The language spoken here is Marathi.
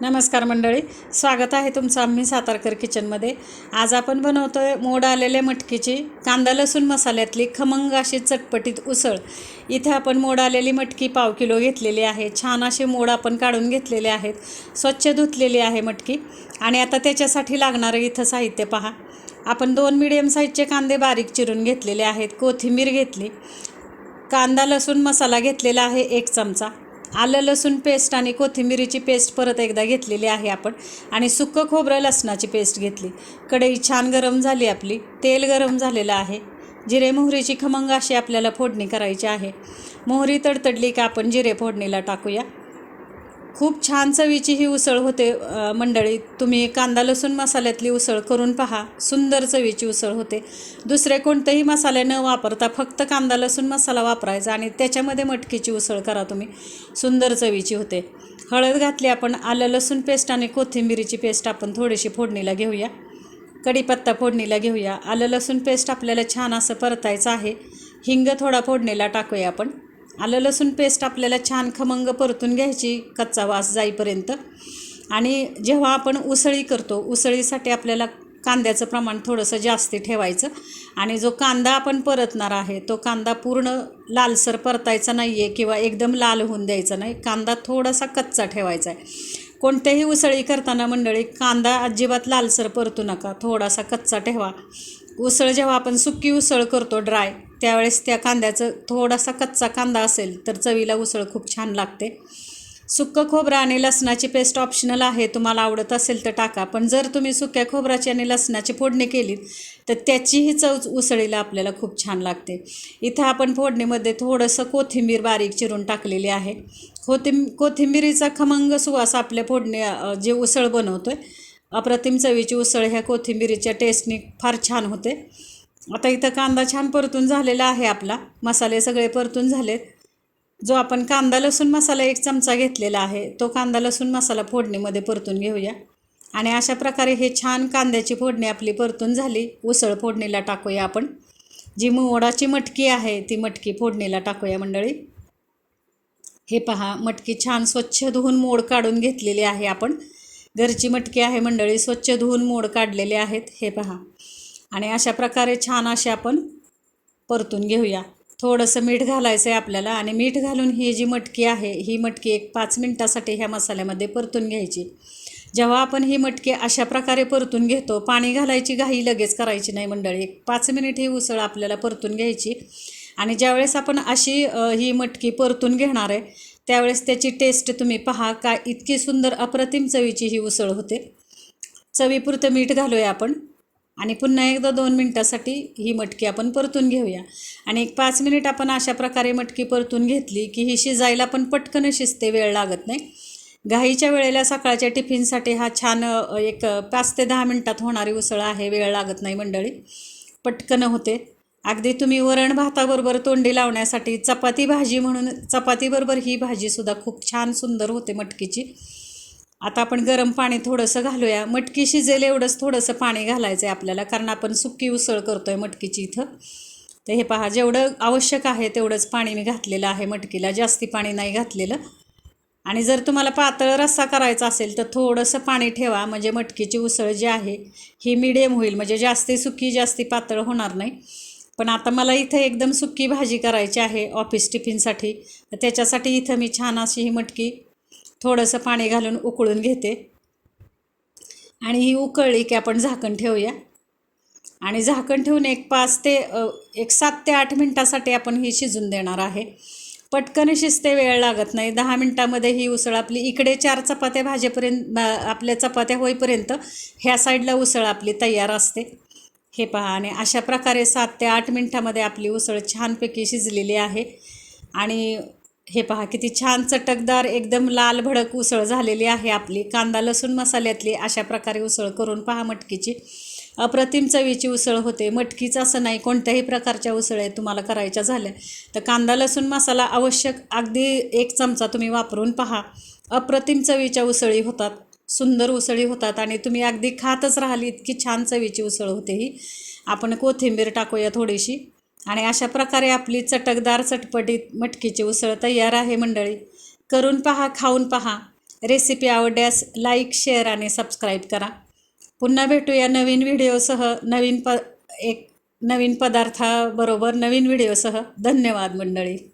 नमस्कार मंडळी स्वागत आहे तुमचं आम्ही सातारकर किचनमध्ये. आज आपण बनवतो आहे मोड आलेल्या मटकीची कांदा लसूण मसाल्यातली खमंग अशी चटपटीत उसळ. इथे आपण मोड आलेली मटकी पाव किलो घेतलेली आहे. छान असे मोड आपण काढून घेतलेले आहेत. स्वच्छ धुतलेली आहे मटकी. आणि आता त्याच्यासाठी लागणारं इथं साहित्य पहा. आपण दोन मिडियम साईजचे कांदे बारीक चिरून घेतलेले आहेत. कोथिंबीर घेतली. कांदा लसूण मसाला घेतलेला आहे एक चमचा. आलं लसूण पेस्ट आणि कोथिंबिरीची पेस्ट परत एकदा घेतलेली आहे आपण. आणि सुक्कं खोबरं लसणाची पेस्ट घेतली. कढई छान गरम झाली आपली. तेल गरम झालेलं आहे. जिरे मोहरीची खमंग अशी आपल्याला फोडणी करायची आहे. मोहरी तडतडली का आपण जिरे फोडणीला टाकूया. खूप छान चवीची ही उसळ होते मंडळी. तुम्ही कांदा लसूण मसाल्यातली उसळ करून पहा. सुंदर चवीची उसळ होते. दुसरे कोणतेही मसाले न वापरता फक्त कांदा लसूण मसाला वापरायचा आणि त्याच्यामध्ये मटकीची उसळ करा तुम्ही. सुंदर चवीची होते. हळद घातली आपण. आलं लसूण पेस्ट आणि कोथिंबिरीची पेस्ट आपण थोडीशी फोडणीला घेऊया. कढीपत्ता फोडणीला घेऊया. आलं लसूण पेस्ट आपल्याला छान असं परतायचं आहे. हिंग थोडा फोडणीला टाकूया आपण. आलं लसूण पेस्ट आपल्याला छान खमंग परतून घ्यायची कच्चा वास जाईपर्यंत. आणि जेव्हा आपण उसळी करतो उसळीसाठी आपल्याला कांद्याचं प्रमाण थोडंसं जास्ती ठेवायचं. आणि जो कांदा आपण परतणार आहे तो कांदा पूर्ण लालसर परतायचा नाही आहे किंवा एकदम लाल होऊन द्यायचा नाही. कांदा थोडासा कच्चा ठेवायचा आहे. कोणत्याही उसळी करताना मंडळी कांदा अजिबात लालसर परतू नका थोडासा कच्चा ठेवा. उसळ जेव्हा आपण सुकी उसळ करतो ड्राय त्यावेळेस त्या कांद्याचं थोडासा कच्चा कांदा असेल तर चवीला उसळ खूप छान लागते. सुक्कं खोबरं आणि लसणाची पेस्ट ऑप्शनल आहे तुम्हाला आवडत असेल तर टाका. पण जर तुम्ही सुक्या खोबराची आणि लसणाची फोडणी केली तर त्याचीही चव उसळीला आपल्याला खूप छान लागते. इथं आपण फोडणीमध्ये थोडंसं कोथिंबीर बारीक चिरून टाकलेली आहे. कोथिंब कोथिंबिरीचा खमंग सुवास आपल्या फोडणी जे उसळ बनवतो आहे अप्रतिम चवीची उसळ ह्या कोथिंबिरीच्या टेस्टनी फार छान होते. आता इथं कांदा छान परतून झालेला आहे आपला. मसाले सगळे परतून झालेत. जो आपण कांदा लसूण मसाला एक चमचा घेतलेला आहे तो कांदा लसूण मसाला फोडणीमध्ये परतून घेऊया. आणि अशा प्रकारे हे छान कांद्याची फोडणी आपली परतून झाली. उसळ फोडणीला टाकूया आपण. जी मोडाची मटकी आहे ती मटकी फोडणीला टाकूया मंडळी. हे पहा मटकी छान स्वच्छ धुवून मोड काढून घेतलेली आहे आपण. घरची मटकी आहे मंडळी स्वच्छ धुवून मोड काढलेले आहेत. हे पहा. आणि अशा प्रकारे छान असे आपण परतून घेऊया. थोडंसं मीठ घालायचं आहे आपल्याला आणि मीठ घालून ही जी मटकी आहे ही मटकी एक पाच मिनटासाठी ह्या मसाल्यामध्ये परतून घ्यायची. जेव्हा आपण ही मटकी अशा प्रकारे परतून घेतो पाणी घालायची घाई लगेच करायची नाही मंडळी. एक पाच मिनिट ही उसळ आपल्याला परतून घ्यायची. आणि ज्यावेळेस आपण अशी ही मटकी परतून घेणार आहे त्यावेळेस त्याची टेस्ट तुम्ही पहा का इतकी सुंदर अप्रतिम चवीची ही उसळ होते. चवीपुरतं मीठ घालूया आपण. आणि पुन्हा एकदा दोन मिनटासाठी ही मटकी आपण परतून घेऊया. आणि एक पाच मिनिट आपण अशा प्रकारे मटकी परतून घेतली की ही शिजायला पण पटकन शिजते वेळ लागत नाही. घाईच्या वेळेला सकाळच्या टिफिनसाठी हा छान एक पाच ते दहा मिनटात होणारी उसळ आहे वेळ लागत नाही मंडळी. पटकन होते. अगदी तुम्ही वरण भाताबरोबर तोंडी लावण्यासाठी चपाती भाजी म्हणून चपातीबरोबर ही भाजीसुद्धा खूप छान सुंदर होते मटकीची. आता आपण गरम पाणी थोडंसं घालूया. मटकी शिजेल एवढंच थोडंसं पाणी घालायचं आहे आपल्याला कारण आपण सुकी उसळ करतो आहे मटकीची इथं. तर हे पहा जेवढं आवश्यक आहे तेवढंच पाणी मी घातलेलं आहे मटकीला जास्ती पाणी नाही घातलेलं. आणि जर तुम्हाला पातळ रस्सा करायचा असेल तर थोडंसं पाणी ठेवा म्हणजे मटकीची उसळ जी आहे ही मिडियम होईल म्हणजे जास्ती सुकी जास्ती पातळ होणार नाही. पण आता मला इथं एकदम सुकी भाजी करायची आहे ऑफिस टिफिनसाठी तर त्याच्यासाठी इथं मी छान अशी ही मटकी थोडंसं पाणी घालून उकळून घेते. आणि ही उकळली की आपण झाकण ठेवूया. आणि झाकण ठेवून एक पाच ते एक सात ते आठ मिनटासाठी आपण ही शिजून देणार आहे. पटकन शिजते वेळ लागत नाही. दहा मिनटामध्ये ही उसळ आपली इकडे चार चपात्या भाजेपर्यंत आपल्या चपात्या होईपर्यंत ह्या साईडला उसळ आपली तयार असते. हे पहा आणि अशा प्रकारे सात ते आठ मिनटामध्ये आपली उसळ छानपैकी शिजलेली आहे. आणि हे पहा किती छान चटकदार एकदम लाल भडक उसळ झालेली आहे आपली. कांदा लसूण मसाल्यातली अशा प्रकारे उसळ करून पहा मटकीची. अप्रतिम चवीची उसळ होते. मटकीच असं नाही कोणत्याही प्रकारच्या उसळ्या तुम्हाला करायच्या झाल्या. तर कांदा लसूण मसाला आवश्यक अगदी एक चमचा तुम्ही वापरून पहा. अप्रतिम चवीच्या उसळी होतात सुंदर उसळी होतात आणि तुम्ही अगदी खातच राहाल इतकी छान चवीची उसळ होते ही. आपण कोथिंबीर टाकूया थोडीशी. आणि अशा प्रकारे आपली चटकदार चटपटीत मटकीची उसळ तयार आहे मंडळी. करून पहा खाऊन पहा. रेसिपी आवडल्यास लाईक शेअर आणि सबस्क्राईब करा. पुन्हा भेटूया नवीन व्हिडिओसह. नवीन प एक नवीन पदार्थाबरोबर नवीन व्हिडिओसह. धन्यवाद मंडळी.